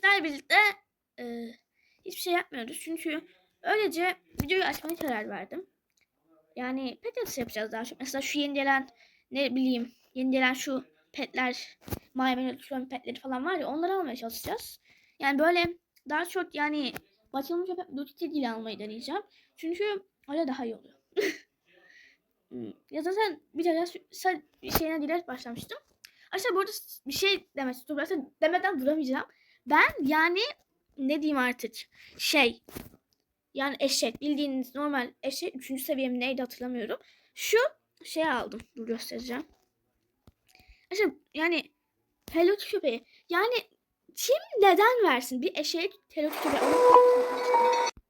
sizlerle birlikte e, hiçbir şey yapmıyoruz. Çünkü öylece videoyu açmaya karar verdim. Yani pet yatısı yapacağız daha çok. Mesela şu yeni gelen ne bileyim yeni gelen şu petler maymun ölçülen petleri falan var ya onları almaya çalışacağız. Yani böyle daha çok yani batılmış pet Lutiti ile almayı deneyeceğim. Çünkü öyle daha iyi oluyor. Hmm, ya zaten bir tane şeyine direkt başlamıştım. Aslında burada bir şey demek istiyorum. Demeden duramayacağım. Ben yani ne diyeyim artık şey yani eşek bildiğiniz normal eşek 3. seviyem neydi hatırlamıyorum. Şu şey aldım. Dur göstereceğim. İşte yani Hello Kitty köpeği. Yani kim neden versin bir eşeğe Hello Kitty köpeği?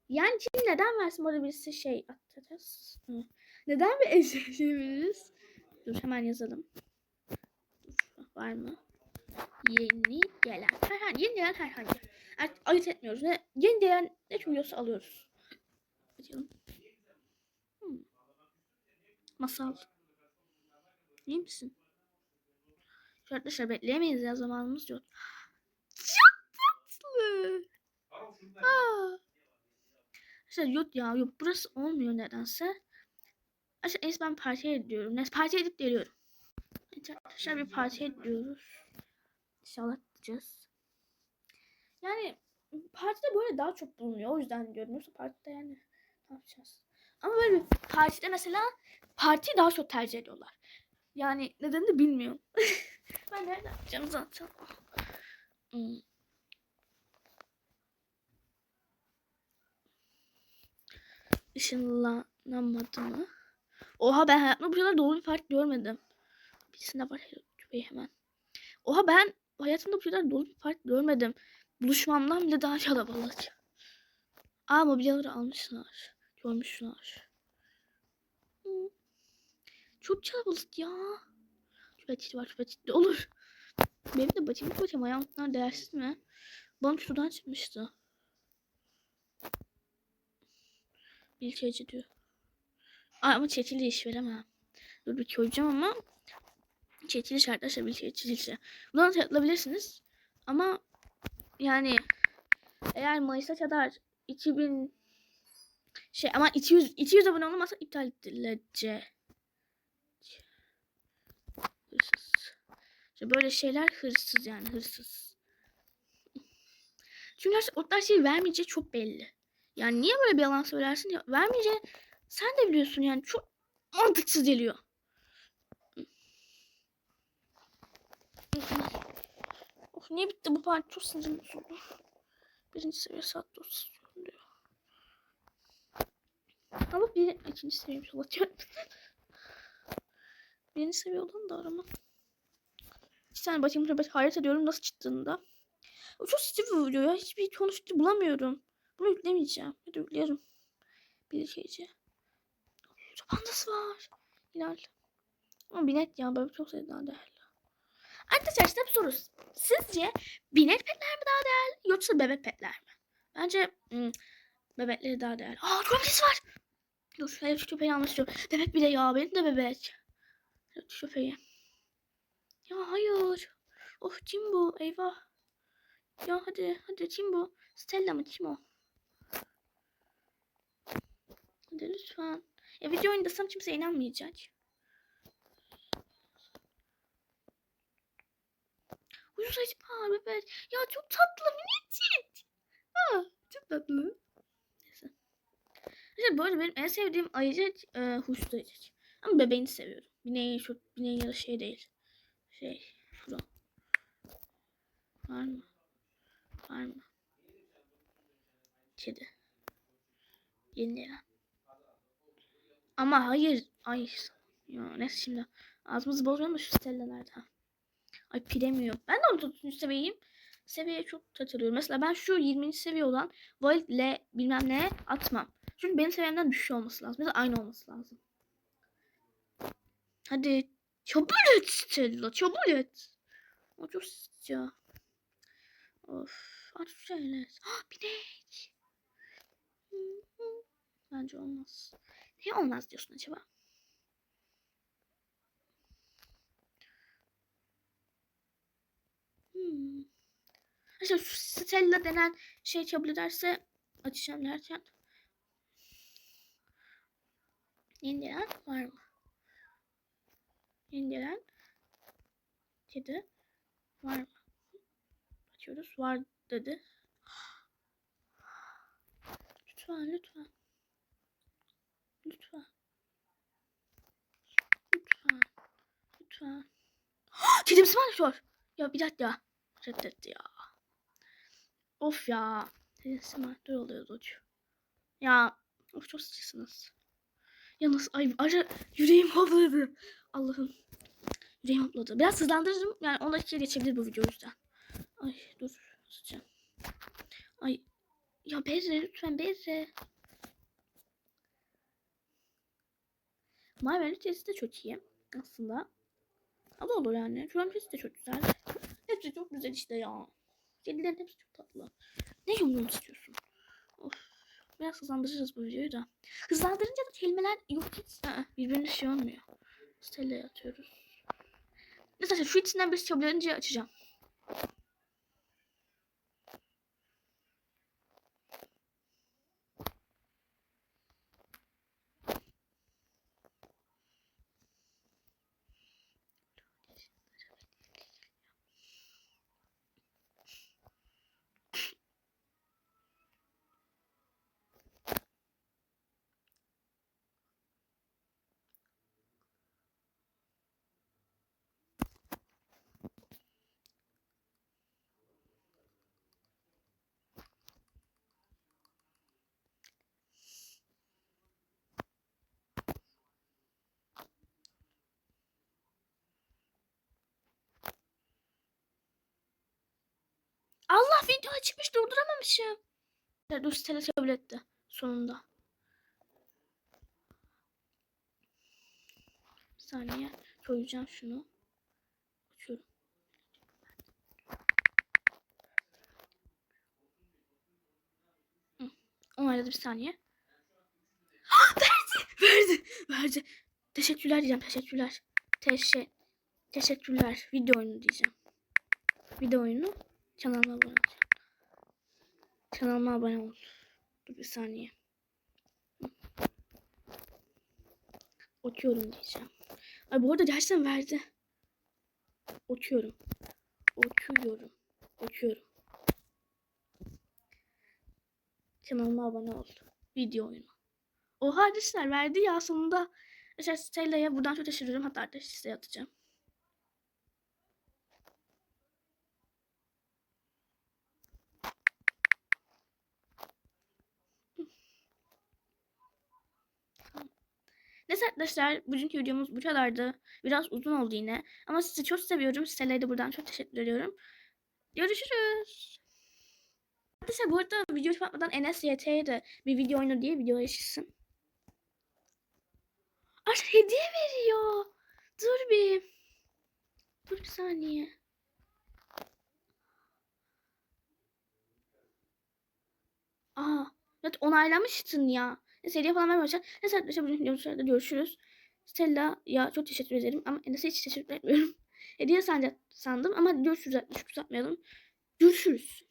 Yani kim neden versin? Burada birisi şey atacağız. Neden bir şey veririz? Dur hemen yazalım. Var mı? Yeni gelen. Herhangi, yeni gelen herhangi. Artık ayırt etmiyoruz. Ne, yeni gelen ne çıkıyorsa alıyoruz. Bakalım. Hmm. Masal. İyi misin? Arkadaşlar bekleyemeyiz ya zamanımız yok. Çok tatlı. Aa. Arkadaşlar yok ya yok burası olmuyor nedense. Arkadaşlar en ben partiye gidiyorum. Neyse partiye gidip geliyorum. Arkadaşlar bir partiye gidiyoruz. İnşallah gideceğiz. Yani partide böyle daha çok bulunuyor. O yüzden diyorum. Yoksa partide yani ne yapacağız? Ama böyle bir partide mesela partiyi daha çok tercih ediyorlar. Yani neden de bilmiyorum. ben nerede yapacağım zaten. Hmm. Işınlanamadı mı? Oha ben hayatımda bu kadar dolu bir parti görmedim. Birisinde var köpeği hemen. Oha ben hayatımda bu kadar dolu bir parti görmedim. Buluşmamdan bile daha kalabalık. Aa mobilyaları almışlar. Görmüşler. Hmm. Çok kalabalık ya. Çöpetçi var çöpetçi olur. Benim de bacım bacım ayağımlar değersiz mi? Bana sudan çıkmıştı. Bir şeyci diyor. Aa, ama çetili iş veremem. Dur bir koyacağım ama çetili şartlarsa bir şey çizilse. Bunu tıklayabilirsiniz. Ama yani eğer Mayıs'a kadar 2000 şey ama 200 200 abone olmazsa iptal edilecek. Hırsız. İşte böyle şeyler hırsız yani hırsız. Çünkü o tarz şey vermeyeceği çok belli. Yani niye böyle bir yalan söylersin ya? Vermeyeceği sen de biliyorsun yani çok mantıksız geliyor. Of niye bitti bu parça çok sinirim bozuldu. Birinci seviye saat dosyası diyor. Ama bir ikinci seviyemiş olacak. Birinci seviye olan da arama. İki tane bakayım tabii hayret ediyorum nasıl çıktığında. O çok sıcak bir ya. Hiçbir konuştu bulamıyorum. Bunu yüklemeyeceğim. Hadi yüklerim. Bir şeyci. Pandası var. Hilal. Ama binet ya. Böyle çok sevdiğim değerli. Arkadaşlar bir soru. Sizce binet petler mi daha değerli yoksa bebek petler mi? Bence hmm, bebekleri daha değerli. Aa köpeğimiz var. Dur şöyle şu köpeği almak istiyorum. Bebek bir de ya benim de bebek. Evet şu köpeği. Ya hayır. Of kim bu? Eyvah. Ya hadi hadi kim bu? Stella mı kim o? Hadi lütfen. Ya video oynasam kimse inanmayacak. Uyuz acaba bebek. Ya çok tatlı minicik. Aa, çok tatlı. Neyse. İşte bu arada benim en sevdiğim ayıcık e, huşlu ayıcık. Ama bebeğini seviyorum. Bineği çok bineği ya da şey değil. Şey şura. Var mı? Var mı? Kedi. Yeni gelen. Ama hayır. Ay. Ya neyse şimdi. Ağzımızı bozmayalım da şu Stella nerede? Ha. Ay piremiyor. Ben de 30. seviyeyim. Seviyeye çok takılıyorum. Mesela ben şu 20. seviye olan Void L bilmem ne atmam. Çünkü benim seviyemden düşüyor olması lazım. Mesela aynı olması lazım. Hadi. Çabuk et Stella. Çabuk et. O çok sıcak. Of. Artık şeyler. Ah binek. Bence olmaz. Niye olmaz diyorsun acaba? Şu Stella denen şey kabul ederse açacağım derken. Yeni gelen var mı? Yeni gelen kedi var mı? Açıyoruz. Var dedi. Lütfen lütfen. Lütfen. Lütfen. Lütfen. Kedim smash Ya bir dakika. Reddetti ya. Of ya. Kedim smash oluyor Doç. Ya. Of çok sıcısınız. Yalnız ay acı yüreğim hopladı. Allah'ım. Yüreğim hopladı. Biraz hızlandırırım. Yani 10 dakika geçebilir bu video yüzden. Ay dur. Sıcağım. Ay. Ya Berre lütfen Berre. Marvel testi de çok iyi aslında. Ama olur yani. Şu an de çok güzel. Hepsi çok güzel işte ya. Kedilerin hepsi çok tatlı. Ne yumruğunu istiyorsun? Of. Biraz hızlandırırız bu videoyu da. Hızlandırınca da kelimeler yok hiç. Aa, birbirine şey olmuyor. Stella'ya atıyoruz. Mesela şu içinden bir çabularınca açacağım. Allah video açmış durduramamışım. Dur Stella kabul etti sonunda. Bir saniye koyacağım şunu. Açıyorum. Onayladı bir saniye. Ah, verdi, verdi, verdi. Teşekkürler diyeceğim, teşekkürler. Teşe teşekkürler. Video oyunu diyeceğim. Video oyunu. Kanalıma abone ol. Kanalıma abone ol. Dur bir saniye. Okuyorum diyeceğim. Ay bu arada gerçekten verdi. Okuyorum. Okuyorum. Okuyorum. Kanalıma abone ol. Video oyunu. Oha arkadaşlar verdi ya sonunda. Arkadaşlar Stella'ya buradan çok teşekkür ederim. Hatta arkadaşlar size atacağım. Neyse arkadaşlar bugünkü videomuz bu kadardı. Biraz uzun oldu yine. Ama sizi çok seviyorum. Size de buradan çok teşekkür ediyorum. Görüşürüz. Arkadaşlar bu arada video kapatmadan Enes YT'ye de bir video oyunu diye video yaşasın. Artık hediye veriyor. Dur bir. Dur bir saniye. Aa, evet onaylamıştın ya. Neyse hediye falan vermeye başlar. Neyse arkadaşlar bugün videomuzda görüşürüz. Stella ya çok teşekkür ederim ama Enes'e hiç teşekkür etmiyorum. hediye sandım, ama görüşürüz. Çok uzatmayalım. Görüşürüz.